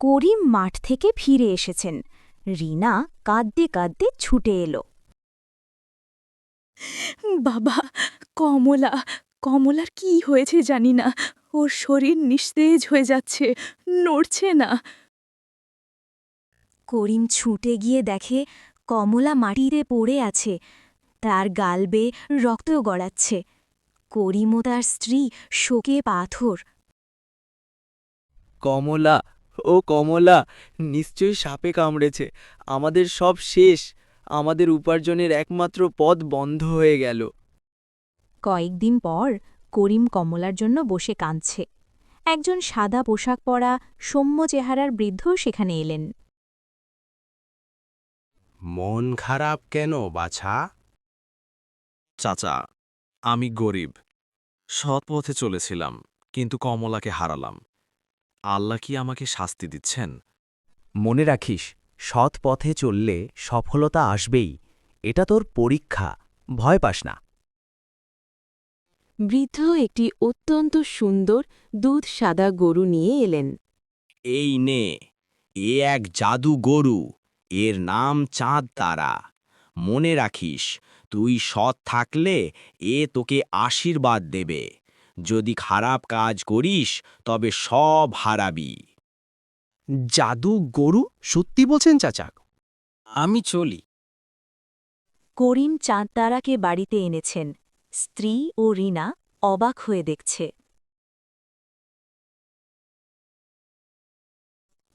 করিম মাঠ থেকে ফিরে এসেছেন। রিনা কাঁদতে কাঁদতে ছুটে এলো। বাবা কমলা কমলার কি হয়েছে জানি না। ওর শরীর নিস্তেজ হয়ে যাচ্ছে নড়ছে না। করিম ছুটে গিয়ে দেখে কমলা মাটিতে পড়ে আছে। তার গাল বেয়ে রক্ত গড়াচ্ছে। করিম ও তার স্ত্রী শোকে পাথর। কমলা ও কমলা নিশ্চয়ই সাপে কামড়েছে। আমাদের সব শেষ। আমাদের উপার্জনের একমাত্র পথ বন্ধ হয়ে গেল। কয়েকদিন পর করিম কমলার জন্য বসে কাঁদছে। একজন সাদা পোশাক পরা সৌম্য চেহারার বৃদ্ধ সেখানে এলেন। মন খারাপ কেন বাছা? চাচা আমি গরিব। সৎ পথে চলেছিলাম কিন্তু কমলাকে হারালাম। আল্লাহ কি আমাকে শাস্তি দিচ্ছেন? মনে রাখিস সৎ পথে চললে সফলতা আসবেই। এটা তোর পরীক্ষা ভয় পাস না। বৃদ্ধ একটি অত্যন্ত সুন্দর দুধ সাদা গরু নিয়ে এলেন। এই নে এ এক জাদু গরু এর নাম চাঁদ তারা। মনে রাখিস তুই সৎ থাকলে এ তোকে আশীর্বাদ দেবে। যদি খারাপ কাজ করিস তবে সব হারাবি। জাদু গরু সত্যি বলছেন চাচা? আমি চলি। করিম চাঁদতারাকে বাড়িতে এনেছেন। স্ত্রী ও রিনা অবাক হয়ে দেখছে।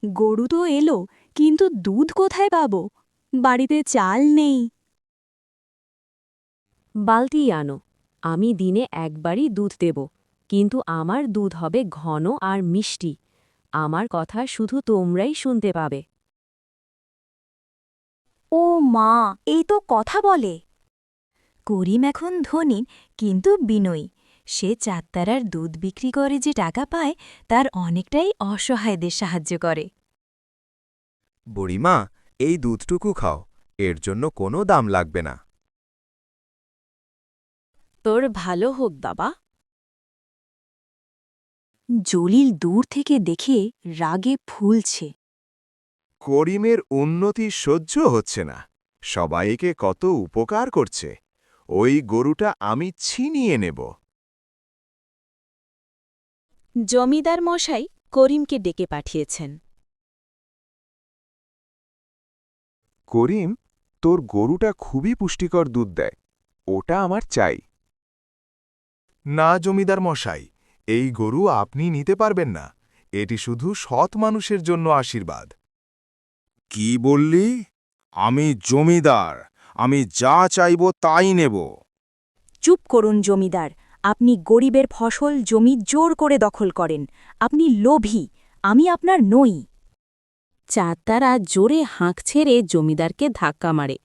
গরু তো এলো কিন্তু দুধ কোথায় পাব? বাড়িতে চাল নেই। বালতি আনো আমি দিনে একবারই দুধ দেব। কিন্তু আমার দুধ হবে ঘন আর মিষ্টি। আমার কথা শুধু তোমরাই শুনতে পাবে। ও মা এই তো কথা বলে। করিম এখন ধনী কিন্তু বিনয়ী। সে চাত্তারার দুধ বিক্রি করে যে টাকা পায় তার অনেকটাই অসহায়দের সাহায্য করে। বুড়িমা এই দুধটুকু খাও এর জন্য কোনো দাম লাগবে না। তোর ভালো হোক বাবা। জলিল দূর থেকে দেখে রাগে ফুলছে। করিমের উন্নতি সহ্য হচ্ছে না। সবাইকে কত উপকার করছে। ওই গরুটা আমি ছিনিয়ে নেব। জমিদার মশাই করিমকে ডেকে পাঠিয়েছেন। করিম তোর গরুটা খুবই পুষ্টিকর দুধ দেয়। ওটা আমার চাই। না জমিদার মশাই। এই গরু আপনি নিতে পারবেন না। এটি শুধু সৎ মানুষের জন্য আশীর্বাদ। কি বললি? আমি জমিদার। আমি যা চাইব তাই নেব। চুপ করুন জমিদার। আপনি গরিবের ফসল জমি জোর করে দখল করেন। আপনি লোভী। আমি আপনার নই। চাঁদতারা জোরে হাঁক ছেড়ে জমিদারকে ধাক্কা মারে।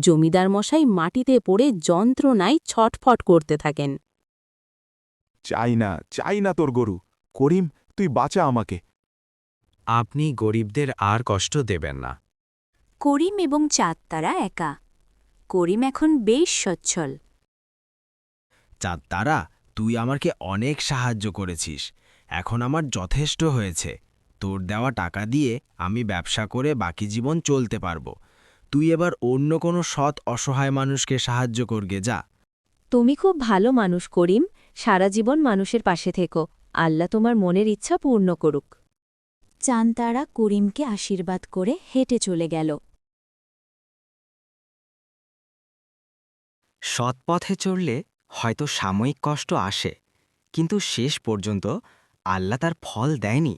জমিদার মশাই মাটিতে পড়ে যন্ত্রণায় ছটফট করতে থাকেন। চাই না চাই না তোর গরু। করিম তুই বাঁচা আমাকে। আপনি গরিবদের আর কষ্ট দেবেন না। করিম এবং চাঁদতারা একা। করিম এখন বেশ সচ্ছল। চাঁদ তারা তুই আমাকে অনেক সাহায্য করেছিস। এখন আমার যথেষ্ট হয়েছে। তোর দেওয়া টাকা দিয়ে আমি ব্যবসা করে বাকি জীবন চলতে পারব। তুই এবার অন্য কোনো সৎ অসহায় মানুষকে সাহায্য করগে যা। তুমি খুব ভালো মানুষ করিম। সারা জীবন মানুষের পাশে থেকো। আল্লাহ তোমার মনের ইচ্ছা পূর্ণ করুক। চাঁদতারা করিমকে আশীর্বাদ করে হেঁটে চলে গেল। সৎপথে চললে হয়তো সাময়িক কষ্ট আসে কিন্তু শেষ পর্যন্ত আল্লাহ তার ফল দেয়নি।